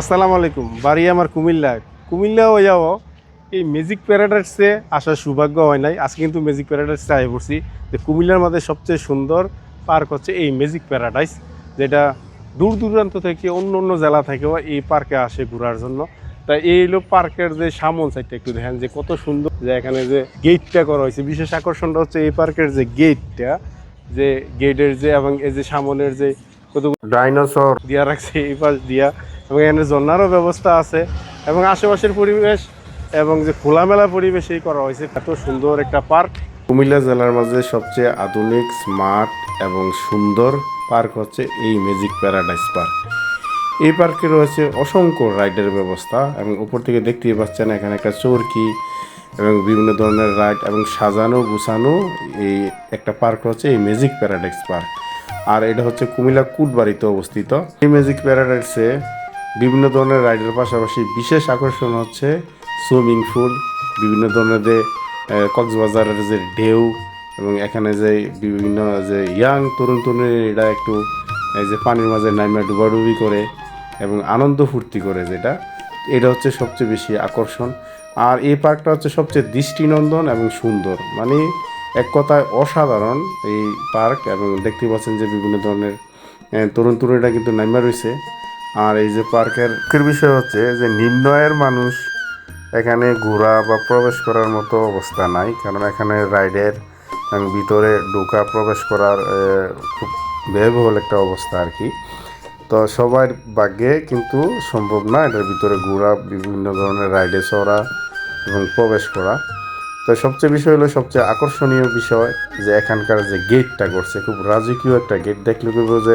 আসসালামু আলাইকুম, বাড়ি আমার কুমিল্লা। কুমিল্লা কুমিল্লাও যাও, এই ম্যাজিক প্যারাডাইসে আসার সৌভাগ্য হয় নাই। আজকে কিন্তু ম্যাজিক প্যারাডাইসে আয় পড়ছি। যে কুমিল্লার মধ্যে সবচেয়ে সুন্দর পার্ক হচ্ছে এই ম্যাজিক প্যারাডাইস যেটা দূর দূরান্ত থেকে অন্য অন্য জেলা থেকেও এই পার্কে আসে ঘোরার জন্য। তাই এই হলো পার্কের যে সামন সাইডটা একটু দেখেন যে কত সুন্দর। যে এখানে যে গেটটা করা হয়েছে, বিশেষ আকর্ষণটা হচ্ছে এই পার্কের যে গেটটা যে গেটের যে এবং এই যে সামনের যে কত ডাইনোসর দিয়া রাখছে, এই পাশ দিয়া এবং এখানে ঝর্ণারও ব্যবস্থা আছে এবং আশেপাশের পরিবেশ এবং যে খোলামেলা পরিবেশেই করা হয়েছে, এত সুন্দর একটা পার্ক। কুমিল্লা জেলার মাঝে সবচেয়ে আধুনিক, স্মার্ট এবং সুন্দর পার্ক হচ্ছে এই ম্যাজিক প্যারাডাইস পার্ক এই পার্কে রয়েছে অসংখ্য রাইডের ব্যবস্থা এবং উপর থেকে দেখতেই পাচ্ছেন এখানে একটা চরকি এবং বিভিন্ন ধরনের রাইড এবং সাজানো গুছানো এই একটা পার্ক হচ্ছে এই ম্যাজিক প্যারাডাইস পার্ক আর এটা হচ্ছে কুমিল্লা কুটবাড়িতে অবস্থিত। এই ম্যাজিক প্যারাডাইসে বিভিন্ন ধরনের রাইডের পাশাপাশি বিশেষ আকর্ষণ হচ্ছে সুইমিং পুল, বিভিন্ন ধরনের যে কক্সবাজারের যে ঢেউ এবং এখানে যে বিভিন্ন যে ইয়াং তরুণ তরুণীরা একটু, এই যে পানির মাঝে নাইমা ডুবাডুবি করে এবং আনন্দ ফুর্তি করে যেটা, এটা হচ্ছে সবচেয়ে বেশি আকর্ষণ। আর এই পার্কটা হচ্ছে সবচেয়ে দৃষ্টিনন্দন এবং সুন্দর। মানে এক কথায় অসাধারণ এই পার্ক এবং দেখতে পাচ্ছেন যে বিভিন্ন ধরনের তরুণ তরুণীরা কিন্তু নাইমা রয়েছে। আর এই যে পার্কের বিষয় হচ্ছে যে নিম্ন আয়ের মানুষ এখানে ঘোরা বা প্রবেশ করার মতো অবস্থা নাই, কারণ এখানে রাইডের ভিতরে ঢোকা প্রবেশ করার খুব ব্যয়বহুল একটা অবস্থা আর কি। তো সবার ভাগ্যে কিন্তু সম্ভব না এটার ভিতরে ঘোরা, বিভিন্ন ধরনের রাইডে চড়া এবং প্রবেশ করা। তো সবচেয়ে বিষয় হলো সবচেয়ে আকর্ষণীয় বিষয় যে এখানকার যে গেটটা করছে, খুব রাজকীয় একটা গেট দেখলে বলব যে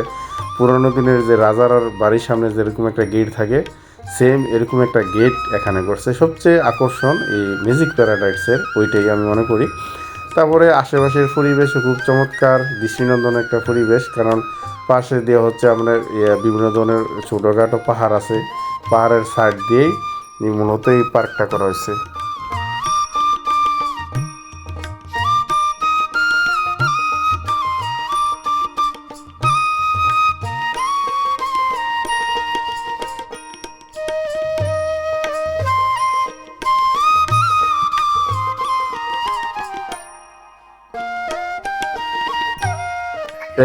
পুরোনো দিনের যে রাজার বাড়ির সামনে যেরকম একটা গেট থাকে সেম এরকম একটা গেট এখানে করছে। সবচেয়ে আকর্ষণ এই ম্যাজিক প্যারাডাইসের ওইটাই আমি মনে করি। তারপরে আশেপাশের পরিবেশও খুব চমৎকার দৃষ্টিনন্দন একটা পরিবেশ কারণ পাশে দিয়ে হচ্ছে আপনার ইয়ে, বিভিন্ন ধরনের ছোটোখাটো পাহাড় আছে। পাহাড়ের সাইড দিয়েই মূলত এই পার্কটা করা হয়েছে।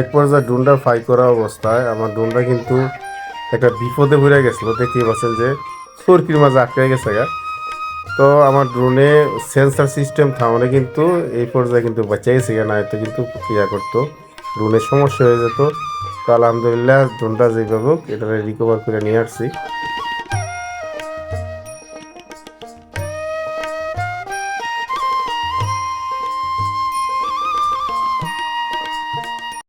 এক পর্যায়ে ডুনটা ফাই করা অবস্থায় আমার ডুনটা কিন্তু একটা বিপদে ভরে গেছিল, দেখতেই পাচ্ছেন যে সরকির মাঝে আটকে গেছে গা। তো আমার ড্রোনে সেন্সার সিস্টেম থামলে কিন্তু এই পর্যায়ে কিন্তু বাঁচা গেছে না এতে কিন্তু ক্রিয়া করতো। ড্রোনের সমস্যা হয়ে যেত। তো আলহামদুলিল্লাহ, ড্রোনটা যেভাবে হোক, এটা রিকভার করে নিয়ে আসছি।